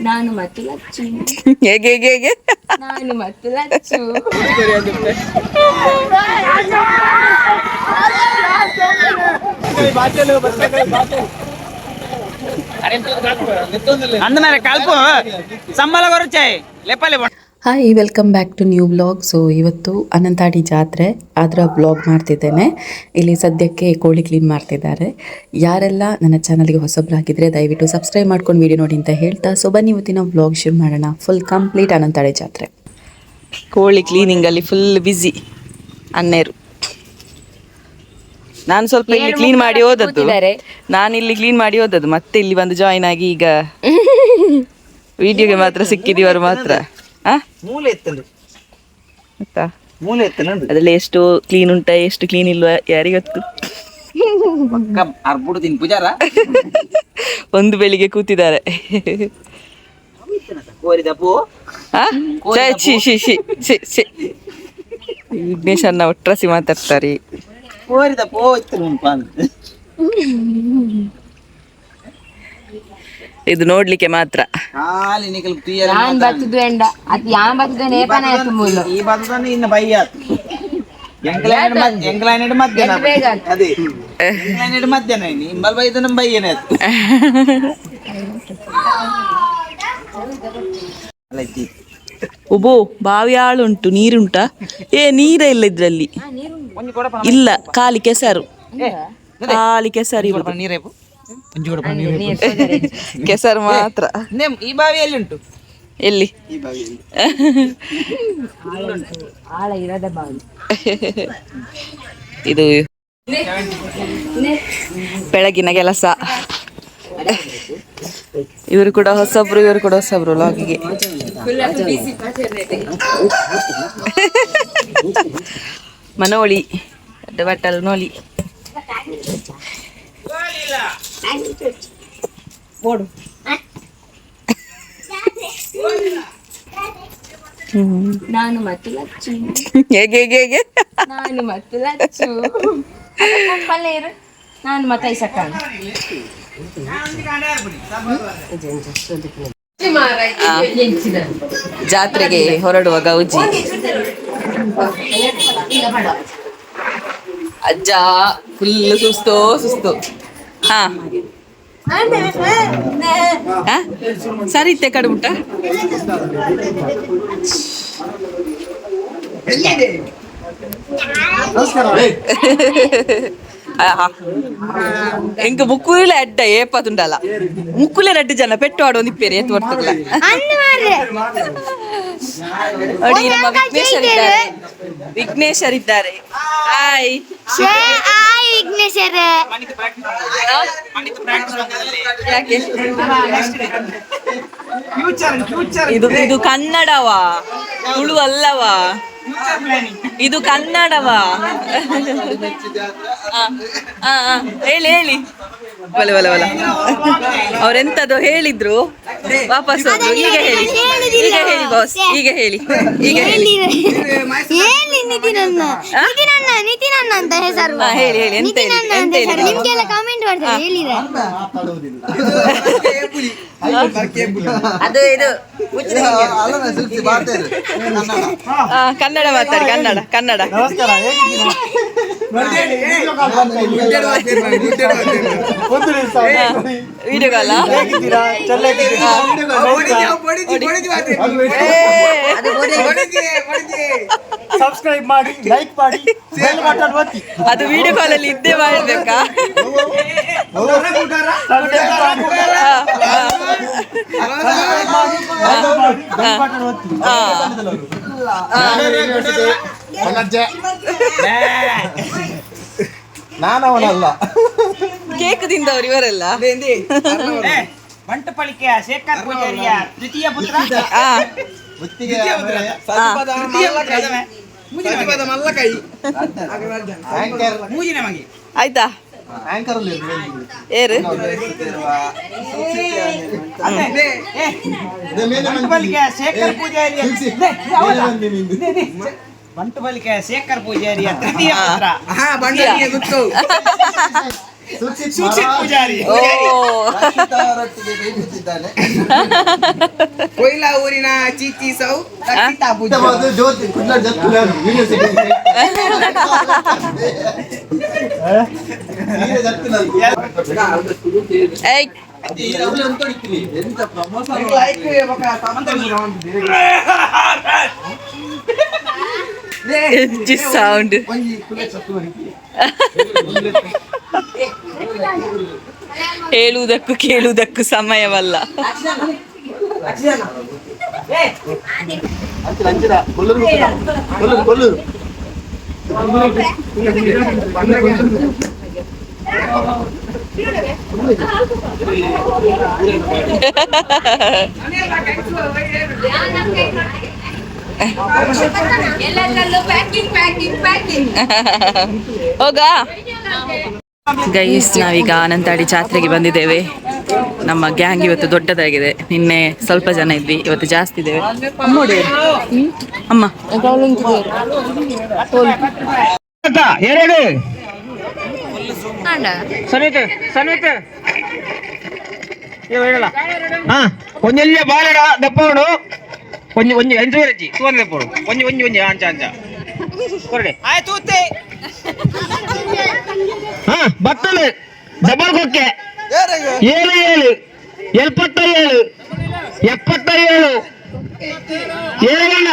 నానుమతులచ్చు అందమైన కలుపు సంబల కొరచాయి లేపాలి hi welcome back to new blog so ಇವತ್ತು ಅನಂತಾಡಿ ಜಾತ್ರೆ ಅದರ ಬ್ಲಾಗ್ ಮಾಡ್ತಿದ್ದೇನೆ. ಇಲ್ಲಿ ಸದ್ಯಕ್ಕೆ ಕೋಳಿ ಕ್ಲೀನ್ ಮಾಡ್ತಿದ್ದಾರೆ. ಯಾರೆಲ್ಲ ನನ್ನ ಚಾನಲ್ಗೆ ಹೊಸಬ್ರಾಗಿದ್ದರೆ ದಯವಿಟ್ಟು ಸಬ್ಸ್ಕ್ರೈಬ್ ಮಾಡ್ಕೊಂಡು ವಿಡಿಯೋ ನೋಡಿ ಅಂತ ಹೇಳ್ತಾ ಸೊ ಬನ್ನಿ ಇವತ್ತಿನ ಬ್ಲಾಗ್ ಶುರು ಮಾಡೋಣ. ಫುಲ್ ಕಂಪ್ಲೀಟ್ ಅನಂತಾಡಿ ಜಾತ್ರೆ. ಕೋಳಿ ಕ್ಲೀನಿಂಗಲ್ಲಿ ಫುಲ್ ಬ್ಯುಸಿ ಅನ್ನೇರು. ನಾನು ಸ್ವಲ್ಪ ಇಲ್ಲಿ ಕ್ಲೀನ್ ಮಾಡಿ ಹೋದದ್ದು. ನಾನು ಇಲ್ಲಿ ಕ್ಲೀನ್ ಮಾಡಿ ಹೋದದ್ದು. ಮತ್ತೆ ಇಲ್ಲಿ ಬಂದು ಜಾಯಿನ್ ಆಗಿ ಈಗ ವಿಡಿಯೋಗೆ ಮಾತ್ರ ಸಿಕ್ಕಿದೀವರು ಮಾತ್ರ. ಮೂಲೆ ಅದ್ರಲ್ಲಿ ಎಷ್ಟು ಕ್ಲೀನ್ ಉಂಟ ಎಷ್ಟು ಕ್ಲೀನ್ ಇಲ್ವಾ ಯಾರಿಗೊತ್ತು ಪಕ್ಕ ಅರ್ಬುಡು ತಿನ್ ಪೂಜಾರ? ಒಂದು ಬೆಳಿಗ್ಗೆ ಕೂತಿದ್ದಾರೆ. ವಿಘ್ನೇಶ್ ಅನ್ನ ಒಟ್ರಾಸಿ ಮಾತಾಡ್ತಾರೆ. ಕೋರಿದ ಪೂ ಇದು ನೋಡ್ಲಿಕ್ಕೆ ಮಾತ್ರ. ಖಾಲಿ ನಿಕಲ್ ಎಂಡ. ಅದು ಯಾ ಬರ್ತದ ನೇಪನ ಆಯ್ತು ಮೂಲು ಈ ಇನ್ನು ಮಧ್ಯ ಮಧ್ಯಾಹ್ನ. ಅದೇ. ಎಂಕ್ಲೈನೆಡ್ ಮಧ್ಯಾಹ್ನ ಇನ್ನು. ಇಂಬಲ್ ಬೈದ ನಮ್ಮ ಬೈಯನೇ ಆಯ್ತು. ಒಬ್ಬೋ ಬಾವಿ ಆಳುಂಟು ನೀರುಂಟಾ? ಏ ನೀರೇ ಇಲ್ಲ ಇದ್ರಲ್ಲಿ. ಇಲ್ಲ ಖಾಲಿ ಕೆಸರು. ಖಾಲಿ ಕೆಸರು. ನೀರೇ ಕೆಸರು ಮಾತ್ರ. ಈ ಬಾವಿಯಲ್ಲಿ ಉಂಟು ಎಲ್ಲಿ? ಈ ಬಾವಿಯಲ್ಲಿ. ಆಳ ಇರದ ಬಾವಿ. ಇದು ಬೆಳಗಿನ ಕೆಲಸ. ಇವರು ಕೂಡ ಹೊಸಬ್ರು ಇವರು ಕೂಡ ಹೊಸಬ್ರು ಲಾಗಿಗೆ ಮನೋಳಿ ದೊಡ್ಡ ಬಟ್ಟಲು ನಾನು ಮತ್ತು ಲಚ್ಚು. ಹೇಗೆ ಹೇಗೆ ಹೇಗೆ? ನಾನು ಮತ್ತು ಲಚ್ಚು. ಪಲ್ಲೆ ಇರು. ನಾನು ಮತ್ತೆ ಐಸಕ್ಕ. ಜಾತ್ರೆಗೆ ಹೊರಡುವ ಗೌಜಿ ಅಜ್ಜ ಫುಲ್ ಸುಸ್ತು ಸುಸ್ತು. ಹಾ ಹಾ? ಸರಿ ಇತ್ತೆ ಕಡ್ಬಿಟ್ಟ ಎಂಕ ಮುಕ್ಕುಲೆ ಅಡ್ಡ ಏಪದುಂಡಲ್ಲ ಮುಕ್ಕುಲೆ ರಡ್ಡು ಜನ ಪೆಟ್ಟು ಆಡೋ ನಿಪ್ಪೇರಿ ಎತ್ತು ಬರ್ತಲ್ಲ ನೋಡಿ ನಮ್ಮ ವಿಘ್ನೇಶ್ವರಿದ್ದಾರೆ ವಿಘ್ನೇಶ್ವರಿದ್ದಾರೆ ಹಾಯ್ ಹಾಯ್ ಫ್ಯೂಚರ್ ಫ್ಯೂಚರ್ ಇದು ಇದು ಕನ್ನಡವಾ? ತುಳು ಅಲ್ಲವಾ? ಇದು ಕನ್ನಡವಾ? ಆ, ಆ, ಆ, ಹೇಳಿ ಹೇಳಿ. ಬಲೆ ಬಲೆ ಬಲ ಅವರೆಂತದ್ದು ಹೇಳಿದ್ರು. ವಾಪಸ್ ಹೋದ್ರು. ಈಗ ಹೇಳಿ. ಈಗ ಹೇಳಿ ಬಾಸ್ ಈಗ ಹೇಳಿ. ಈಗ ಹೇಳಿ. ಅಂತ ಹೆಸರು. ಹಾ, ಹೇಳಿ ಹೇಳಿ. ಎಂತ ಹೇಳಿ ನಿಮ್ಗೆಲ್ಲ ಕಾಮೆಂಟ್ ಮಾಡ್ತಾರೆ? ಹೇಳಿದೆ ಅದು ಇದು ಆ, ಕನ್ನಡ ಮಾತಾಡಿ ಕನ್ನಡ ಕನ್ನಡ. ನಮಸ್ಕಾರ ಸಬ್ಸ್ಕ್ರೈಬ್ ಮಾಡಿ ಲೈಕ್ ಮಾಡಿ ಬೆಲ್ ಬಟನ್ ಒತ್ತಿ. ಅದು ವಿಡಿಯೋ ಕಾಲಲ್ಲಿ ಇದ್ದೇ ಮಾಡ್ಬೇಕಾ? ಮಾಡಿ ಬೆಲ್ ನಾನವನಲ್ಲ ಕೇಕ್ ತಿಂದವ್ರು ಇವರೆಲ್ಲ. ಬಂಟಪಳಿಕೆಯ ಶೇಖರ್ ಪೂಜಾರಿಯ ತೃತೀಯ ಪುತ್ರ? ಮೂಜಿನ ಮಗಿ. ಆಯ್ತಾ. ಆಂಕರ್. ಏರು? ಬಂಟಪಳಿಕೆಯ ಶೇಖರ್ ಪೂಜಾರಿಯ ಲೇ, ಇದು ಹೌದಾ? ಬಂಟುಬಲಿಕೆ ಶೇಖರ್ ಪೂಜಾರಿಯ ತೃತೀಯ ಪುತ್ರ ಸುಕ್ಷಿತ್ ಸುಕ್ಷಿತ್ ಮಹಾರಾಜ್ ಪೂಜಾರಿ. ಓ. ರಕ್ಷಿತಾರೊಟ್ಟಿಗೆ ಬೇಯಿಸುತ್ತಿದ್ದಾನೆ ಕೊಯ್ಲಾ ಊರಿನ ಚೀಚಿ ಸೌ ರಕ್ಷಿತಾ ಪೂಜಾ. ಅದು ಜ್ಯೋತಿ ಕುಂಡ ಜತ್ತು ಯೂನಿವರ್ಸಿಟಿ ಏಯ್ ಎಂತ ಪ್ರಮೋಷನ್ ಲೈಕ್ ಬಕ ಸಮಂತ ಹೆಚ್ಚಿ ಸೌಂಡ್ ಹೇಳುವುದಕ್ಕೂ ಕೇಳುವುದಕ್ಕೂ ಸಮಯವಲ್ಲ. ಹೋಗ? ಗೈಸ್ ನಾವೀಗ ಅನಂತಾಡಿ ಜಾತ್ರೆಗೆ ಬಂದಿದ್ದೇವೆ. ನಮ್ಮ ಗ್ಯಾಂಗ್ ಇವತ್ತು ದೊಡ್ಡದಾಗಿದೆ. ನಿನ್ನೆ ಸ್ವಲ್ಪ ಜನ ಇದ್ವಿ ಇವತ್ತು ಜಾಸ್ತಿ ಇದ್ದೇವೆ. ಅಮ್ಮ. ನೋಡಿ ಬಾಲಡ ಅಮ್ಮ ಎರಡು ಒಂದು ಎಂಟು ಎಂಟು ರಜಿ ಸುವರ್ಣ ದಪ್ಪೋಡು ಒಂಜಿ ಒಂಜಿ ಒಂಜಿ ಅಂಚ ಅಂಚ. ಕೊರಡೆ. ಆಯ್ತು ಹಾ ಬತ್ತಲು ಡಬಲ್ ಕೊಕ್ಕೆ. ಏಳು ಏಳು. ಎಪ್ಪತ್ತ ಏಳು. ಎಪ್ಪತ್ತ ಏಳು. ಏಳಣ್ಣ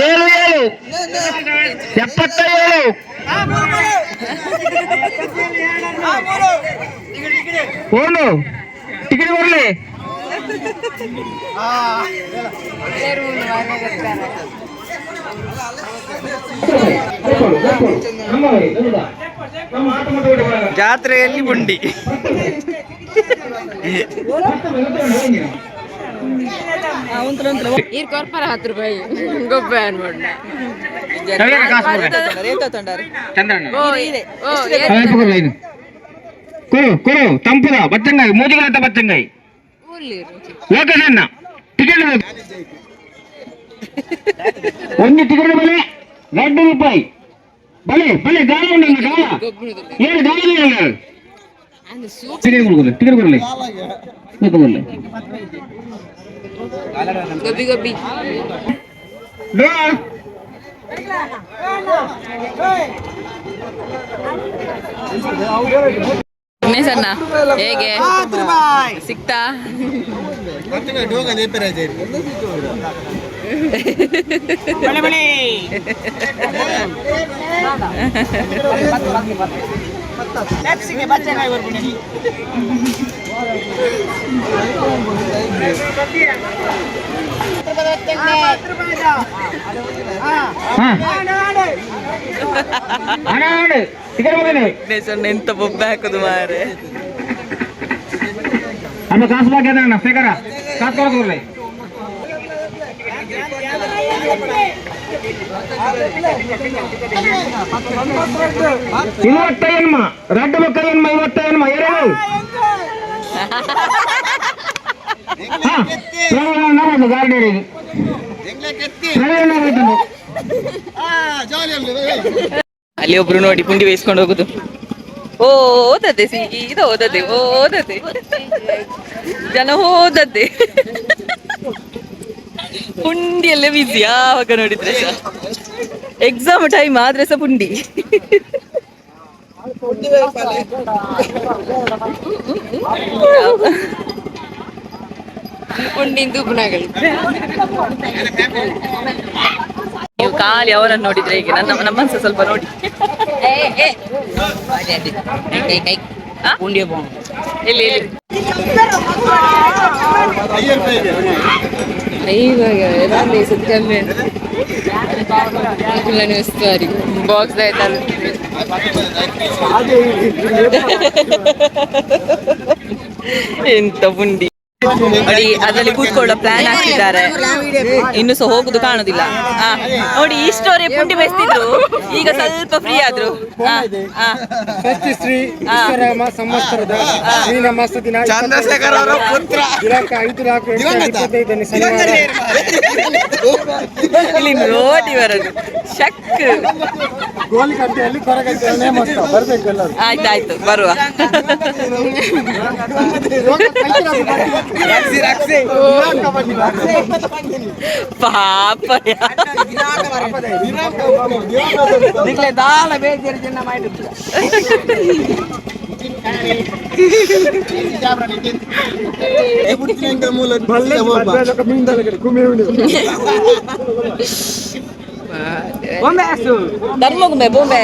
ಏಳು. ಏಳು ಎಪ್ಪತ್ತ ಏಳು ಓಡು ಟಿಕೆಟ್ ಕೊಡ್ಲಿ. ಜಾತ್ರೆಯಲ್ಲಿ ಗುಂಡಿ. ಇರ್ ಕೊರ್ಪರ ಹತ್ತು ರೂಪಾಯಿ. ಗೊಬ್ಬ ಅನ್ಬೋಡ್ ಚಂದ್ರಣ್ಣ ಓ ಕುರು ಕುರು ತಂಪುದ ಬಚ್ಚಂಗಾಯಿ ಮೂಜಿಗಳಂತ ಬಚ್ಚಂಗಾಯಿ ಲೋಕಸನ್ನ ಟಿಕೆಟ್ ಒಂದು ಟಿಕೆಟ್ ಬೆಲೆ ಎರಡು ರೂಪಾಯಿ. ಬಲೆ ಬಲೆ ಗಾಳ ಉಂಟು ಗಾಳ. ಏನು ಗಾಳ ಟಿಕೆಟ್ ಕೊಡ್ಕೊಳ್ಳಿ ಟಿಕೆಟ್ ಕೊಡಲಿ ಕೊಡಲಿ ಗಬ್ಬಿ ಗಬ್ಬಿ ಉಮೇಶಣ್ಣ ಹೇಗೆ ಸಿಕ್ತಾ ಡೋಗ ನೇಪರಾಜೆ ಬಳೆ ಬಳೆ ಲೆಫ್ಟ್ಸಿಗೆ ಬಚ್ಚಂಗಾಯಿ ಬರ್ಬಿಡಿ ಹಣ ಹಣ ಟಿಕೆಟ್ ಕೊಡಲಿ ಉಮೇಶಣ್ಣ ಎಂತ ಬೊಬ್ಬೆ ಹಾಕುದು ಮಾರೆ ಅಮ್ಮ ಕಾಸು ಬಾಕಿ ಅದ ಶೇಖರ ಕಾಸು ಕೊಡಲಿ ಇವತ್ತ ಎನ್ಮ ರೆಡ್ ಬೊಕ್ಕ ಎನ್ಮ ಇವತ್ತ ಎನ್ಮ ಎರಡು ಹಾ ಪ್ರಯಾಣ ನಮ್ಮದು ಗಾರ್ಡನಿಗೆ ಅಲ್ಲಿ ಒಬ್ರು ನೋಡಿ ಪುಂಡಿ ಬೇಯಿಸ್ಕೊಂಡು ಹೋಗುದು. ಓ ಓದದ್ದೆ ಸೀದಾ ಓದದ್ದೆ ಓದದ್ದೆ. ಜನ ಓದದ್ದೆ. ಪುಂಡಿಯಲ್ಲೇ ಬಿಸಿ ಯಾವಾಗ ನೋಡಿದ್ರೆ ಎಕ್ಸಾಮ್ ಟೈಮ್ ಆದ್ರೆ ಸಹ ಪುಂಡಿ. ದುಬ್ಬನಗಳು ನೀವು ಖಾಲಿ ಅವರನ್ನು ನೋಡಿದ್ರೆ ಹೀಗೆ? ನನ್ನ ನಮ್ಮನ್ಸ ಸ್ವಲ್ಪ ನೋಡಿ. ಎಲ್ಲಿ ಇವಾಗ ಎಲ್ಲ ಸತಿ ಕಮ್ಮಿ ಉಂಟು ಬಾಕ್ಸ್ ಆಯ್ತಲ್ಲ ಎಂತ ಪುಂಡಿ ನೋಡಿ ಅದರಲ್ಲಿ ಕೂತ್ಕೊಳ್ಳೋ ಪ್ಲಾನ್ ಹಾಕಿದ್ದಾರೆ. ಇನ್ನು ಸಹ ಹೋಗುದು ಕಾಣುದಿಲ್ಲ. ನೋಡಿ ನೋಡಿ ಸ್ಟೋರಿ ಪುಂಡಿ ಬೆಸ್ತಿದ್ರು ಈಗ ಸ್ವಲ್ಪ ಫ್ರೀ ಆದ್ರು. ಶ್ರೀ ಸಂವತ್ಸರದ ಚಂದ್ರಶೇಖರ್ ಅವರ ಪುತ್ರ. ದಿನಾಂಕ ಐದು ನಾಲ್ಕು ಎರಡು ಸಾವಿರದ ಇಪ್ಪತ್ತೈದನೇ ಇಲ್ಲಿ ನೋಡಿ ಬರೋದು. ಶಕ್. ಗೋಲಿಕಟ್ಟೆಯಲ್ಲಿ ಕೊರಗಜ್ಜೆ ನೇಮ ಬರ್ಬೇಕು ಎಲ್ಲರೂ. ಆಯ್ತಾಯ್ತು ಬರುವ. ಪಾಪ ನಿಕ್ಲೆ ದಾಲ ಬೇಜಾರು ಜನ ಮಾಡಿದ್ರು ಬೊಂಬೆ ಅಷ್ಟು ಧರ್ಮಗುಮೆ ಬೊಂಬೆ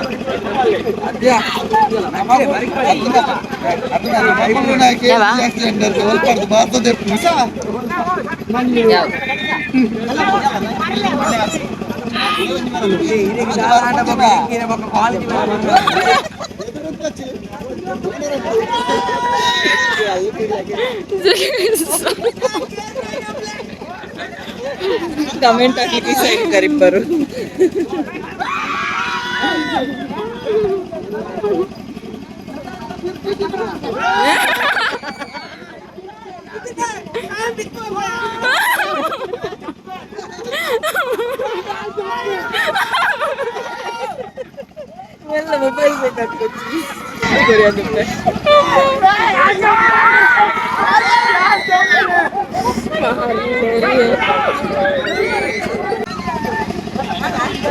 ಬರ್ತೆ ಜನಕ್ಕೆ ಫುಲ್ಲೇ ಕಳಿಸ್ತಾರೆ ಓ ದೇವ ಕಮೆಂಟ್ ಹಾಕ್ಲಿಕ್ಕೆ ಸೈಡ್ ಕರಿಬ್ಬರು Yalla mobile में बात करती है बढ़िया तुमने महान मेरी है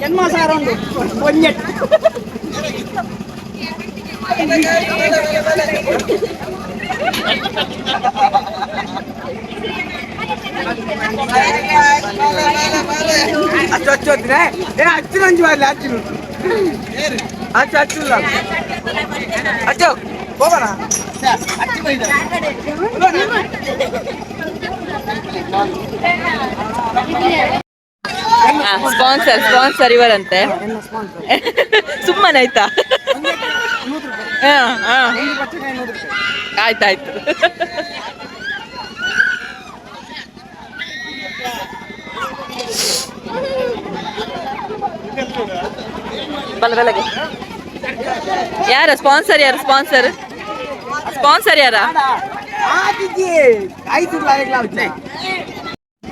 ಜನ್ಮ ಸಾರ ಉಂಟು ಒಂಜೆಟ್ ಅಚ್ಚು ಅಚ್ಚು ಹೊತ್ತಿನ ಏ ಅಚ್ಚು ನಂಜು ಮಾಡಲಿ ಅಚ್ಚು ಅಚ್ಚು ಇಲ್ಲ. ಅಚ್ಚು ಹೋಗೋಣ? ಸ್ಪಾನ್ಸರ್ ಸ್ಪಾನ್ಸರ್ ಇವರಂತೆ. ಸುಮ್ಮನೆ ಆಯ್ತಾ. ಆಯ್ತಾಯ್ತು. ಬಲ ಯಾರ? ಸ್ಪಾನ್ಸರ್ ಯಾರು? ಸ್ಪಾನ್ಸರ್ ಸ್ಪಾನ್ಸರ್ ಯಾರ?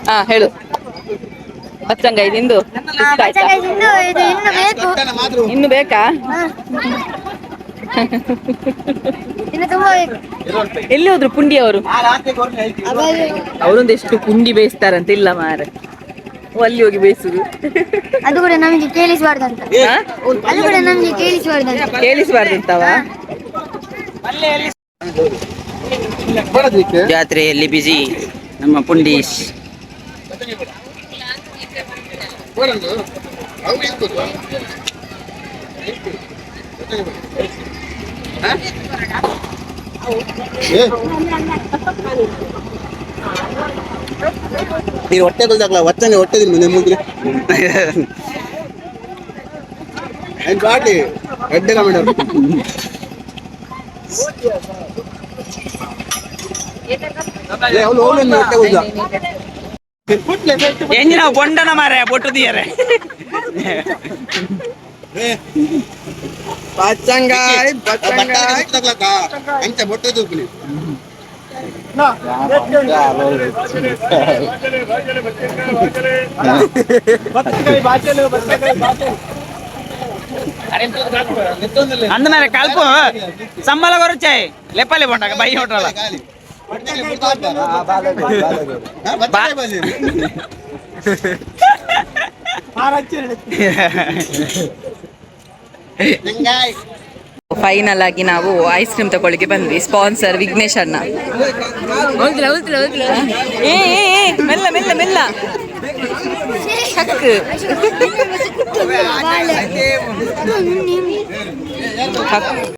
ಹಾ ಹೇಳು. ಬಚ್ಚಂಗ ನಿಂದು. ಇನ್ನು ಬೇಕು? ಎಲ್ಲಿ ಹೋದ್ರು ಪುಂಡಿ ಅವರು? ಅವರೊಂದು ಎಷ್ಟು ಪುಂಡಿ ಬೇಯಿಸ್ತಾರಂತ ಇಲ್ಲ ಮಾರೆ. ಅಲ್ಲಿ ಹೋಗಿ ಬೇಯಿಸುದು. ಅದು ಕೂಡ ನಮಗೆ ಕೇಳಿಸಬಾರ್ದಂತ? ಅದು ಕೂಡ ನಮಗೆ ಕೇಳಿಸಬಾರ್ದಂತ. ಕೇಳಿಸ್ಬಾರ್ದಂತವ? ಜಾತ್ರೆಯಲ್ಲಿ ಬಿಜಿ ನಮ್ಮ ಪುಂಡೀಶ್ ನೀನು ಹೊಟ್ಟೆ ಕೊಲ್ದಾಗ್ಲ? ವಚ್ಚನೆ ಹೊಟ್ಟೆ ತಿನ್ನು ಮುಂದೆ ಮುಂದೆ. ಏನ್ ಬಾಟ್ಲಿ ಎಡ್ಡೆ ಕಮೆಂಟ್ ಅವನು ಹೊಟ್ಟೆ ಕೊಲ್ದ. ಬೊಂಡನ ಮಾರೆ ಬೊಟ್ಟದಿಯರೆ. ಬಚ್ಚಂಗಾಯ್ ಪಚ್ಚಂಗಾಯ್ ಪಚ್ಚಂಗಾಯ್ ಬೊಟ್ಟೆ ಹೊಟ್ಟೆ ತೂಪಲಿ ಅಂದ ಮೇಲೆ ಕಲ್ಪು ಸಂಬಳ ಕೊರಚಾಯ್ ಲೆಪ್ಪಲ್ಲಿ ಬೊಂಡಾಗ ಬೈ ಹೊಟ್ರಲ್ಲ ಫೈನಲ್ ಆಗಿ ನಾವು ಐಸ್ ಕ್ರೀಮ್ ತಗೊಳ್ಳಿಕ್ಕೆ ಬಂದ್ವಿ. ಸ್ಪಾನ್ಸರ್ ವಿಘ್ನೇಶ್ ಅಣ್ಣ. ಮೆಲ್ಲ ಮೆಲ್ಲ ಮೆಲ್ಲ. ಹಕ್ಕು ಹಕ್.